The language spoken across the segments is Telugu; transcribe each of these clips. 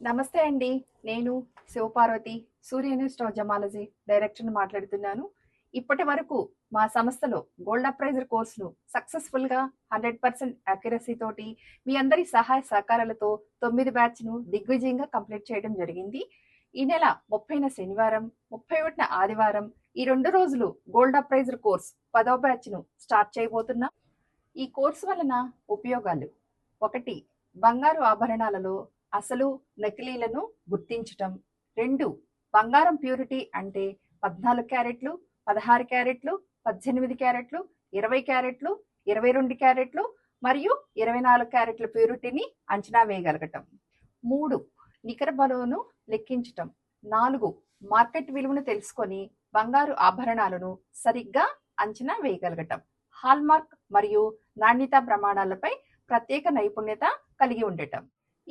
నమస్తే అండి. నేను శివపార్వతి సూర్యనిస్ట్ జమాలజీ డైరెక్టర్ని మాట్లాడుతున్నాను. ఇప్పటి వరకు మా సంస్థలో గోల్డ్ అప్రైజర్ కోర్సును సక్సెస్ఫుల్గా హండ్రెడ్ పర్సెంట్ అక్యురసీ తోటి మీ అందరి సహాయ సహకారాలతో తొమ్మిది బ్యాచ్ను దిగ్విజయంగా కంప్లీట్ చేయడం జరిగింది. ఈ నెల ముప్పైన శనివారం ముప్పై ఒకటిన ఆదివారం ఈ రెండు రోజులు గోల్డ్ అప్రైజర్ కోర్స్ పదవ బ్యాచ్ను స్టార్ట్ చేయబోతున్నాం. ఈ కోర్సు వలన ఉపయోగాలు ఒకటి బంగారు ఆభరణాలలో అసలు నకిలీలను గుర్తించటం. రెండు బంగారం ప్యూరిటీ అంటే పద్నాలుగు క్యారెట్లు పదహారు క్యారెట్లు పద్దెనిమిది క్యారెట్లు ఇరవై క్యారెట్లు ఇరవై రెండు క్యారెట్లు మరియు ఇరవై నాలుగు క్యారెట్ల ప్యూరిటీని అంచనా వేయగలగటం. మూడు నికర బలువును లెక్కించటం. నాలుగు మార్కెట్ విలువను తెలుసుకొని బంగారు ఆభరణాలను సరిగ్గా అంచనా వేయగలగటం. హాల్మార్క్ మరియు నాణ్యత ప్రమాణాలపై ప్రత్యేక నైపుణ్యత కలిగి ఉండటం.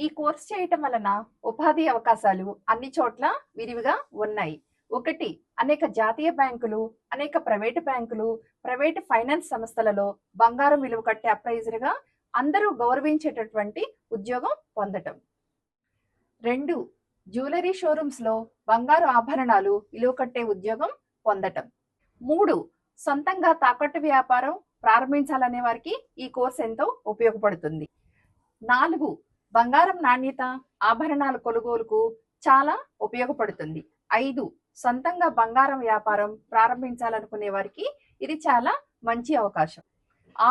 ఈ కోర్స్ చేయటం వలన ఉపాధి అవకాశాలు అన్ని చోట్ల విరివిగా ఉన్నాయి. ఒకటి అనేక జాతీయ బ్యాంకులు అనేక ప్రైవేటు బ్యాంకులు ప్రైవేటు ఫైనాన్స్ సంస్థలలో బంగారం విలువ కట్టే అప్రైజర్గా అందరూ గౌరవించేటటువంటి ఉద్యోగం పొందటం. రెండు జ్యువెలరీ షోరూమ్స్లో బంగారు ఆభరణాలు విలువ కట్టే ఉద్యోగం పొందటం. మూడు సొంతంగా తాకట్టు వ్యాపారం ప్రారంభించాలనే వారికి ఈ కోర్స్ ఎంతో ఉపయోగపడుతుంది. నాలుగు బంగారం నాణ్యత ఆభరణాల కొనుగోలుకు చాలా ఉపయోగపడుతుంది. ఐదు సొంతంగా బంగారం వ్యాపారం ప్రారంభించాలనుకునే వారికి ఇది చాలా మంచి అవకాశం.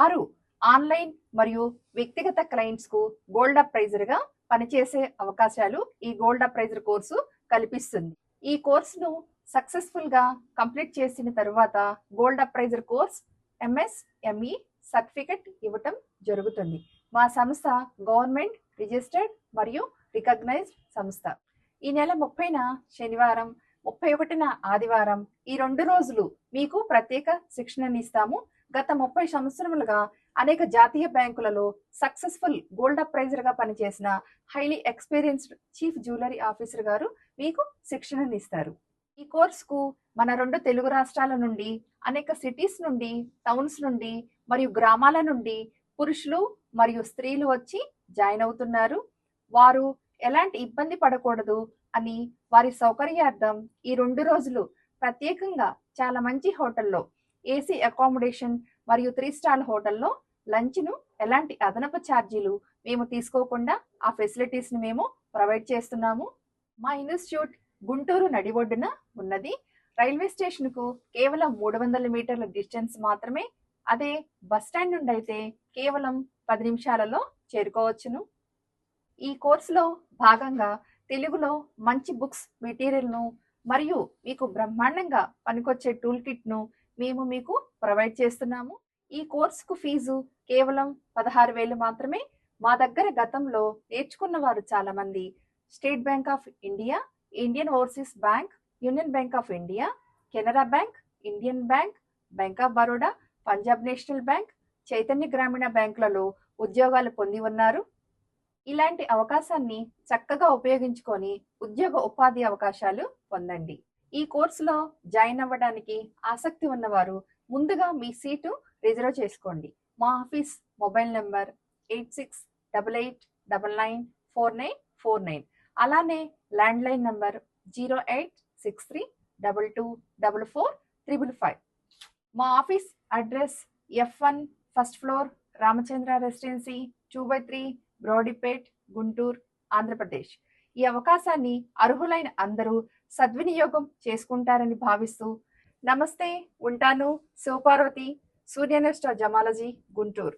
ఆరు ఆన్లైన్ మరియు వ్యక్తిగత క్లయింట్స్కు గోల్డ్ అప్రైజర్గా పనిచేసే అవకాశాలు ఈ గోల్డ్ అప్రైజర్ కోర్సు కల్పిస్తుంది. ఈ కోర్సును సక్సెస్ఫుల్గా కంప్లీట్ చేసిన తరువాత gold appraiser course MSME certificate ఇవ్వటం జరుగుతుంది. మా సంస్థ గవర్నమెంట్ రిజిస్టర్డ్ మరియు రికగ్నైజ్డ్ సంస్థ. ఈ నెల ముప్పైన శనివారం ముప్పై ఒకటిన ఆదివారం ఈ రెండు రోజులు మీకు ప్రత్యేక శిక్షణని ఇస్తాము. గత ముప్పై సంవత్సరములుగా అనేక జాతీయ బ్యాంకులలో సక్సెస్ఫుల్ గోల్డ్ అప్రైజర్గా పనిచేసిన highly experienced chief jewellery officer గారు మీకు శిక్షణని ఇస్తారు. ఈ కోర్సుకు మన రెండు తెలుగు రాష్ట్రాల నుండి అనేక సిటీస్ నుండి టౌన్స్ నుండి మరియు గ్రామాల నుండి పురుషులు మరియు స్త్రీలు వచ్చి జాయిన్ అవుతున్నారు. వారు ఎలాంటి ఇబ్బంది పడకూడదు అని వారి సౌకర్యార్థం ఈ రెండు రోజులు ప్రత్యేకంగా చాలా మంచి హోటల్లో ఏసీ అకామిడేషన్ మరియు త్రీ స్టార్ హోటల్లో లంచ్ను ఎలాంటి అదనపు ఛార్జీలు మేము తీసుకోకుండా ఆ ఫెసిలిటీస్ని మేము ప్రొవైడ్ చేస్తున్నాము. మా ఇన్స్టిట్యూట్ గుంటూరు నడిబొడ్డున ఉన్నది. రైల్వే స్టేషన్కు కేవలం మూడు వందల మీటర్ల డిస్టెన్స్ మాత్రమే. అదే బస్ స్టాండ్ నుండి అయితే కేవలం పది నిమిషాలలో చేరుకోవచ్చును. ఈ కోర్సులో భాగంగా తెలుగులో మంచి బుక్స్ మెటీరియల్ను మరియు మీకు బ్రహ్మాండంగా పనికొచ్చే టూల్ కిట్ను మేము మీకు ప్రొవైడ్ చేస్తున్నాము. ఈ కోర్సుకు ఫీజు కేవలం పదహారు వేలు మాత్రమే. మా దగ్గర గతంలో నేర్చుకున్న వారు చాలామంది. State Bank of India Indian Overseas Bank Union Bank of India Canara Bank Indian Bank Bank of Baroda Punjab National Bank Chaitanya Grameena బ్యాంకులలో ఉద్యోగాలు పొంది ఉన్నారు. ఇలాంటి అవకాశాన్ని చక్కగా ఉపయోగించుకొని ఉద్యోగ ఉపాధి అవకాశాలు పొందండి. ఈ కోర్సులో జాయిన్ అవ్వడానికి ఆసక్తి ఉన్నవారు ముందుగా మీ సీటు రిజర్వ్ చేసుకోండి. మా office mobile number eight six double eight double nine four nine four nine. అలానే landline number zero eight six three double two double four triple five. మా office address F one first floor Ramachandra residency two by three Brodipet Guntur Andhra Pradesh. ఈ అవకాశాన్ని అర్హులైన అందరూ సద్వినియోగం చేసుకుంటారని భావిస్తూ నమస్తే ఉంటాను శివపార్వతి సూర్యనష్ట జమాలజీ గుంటూరు.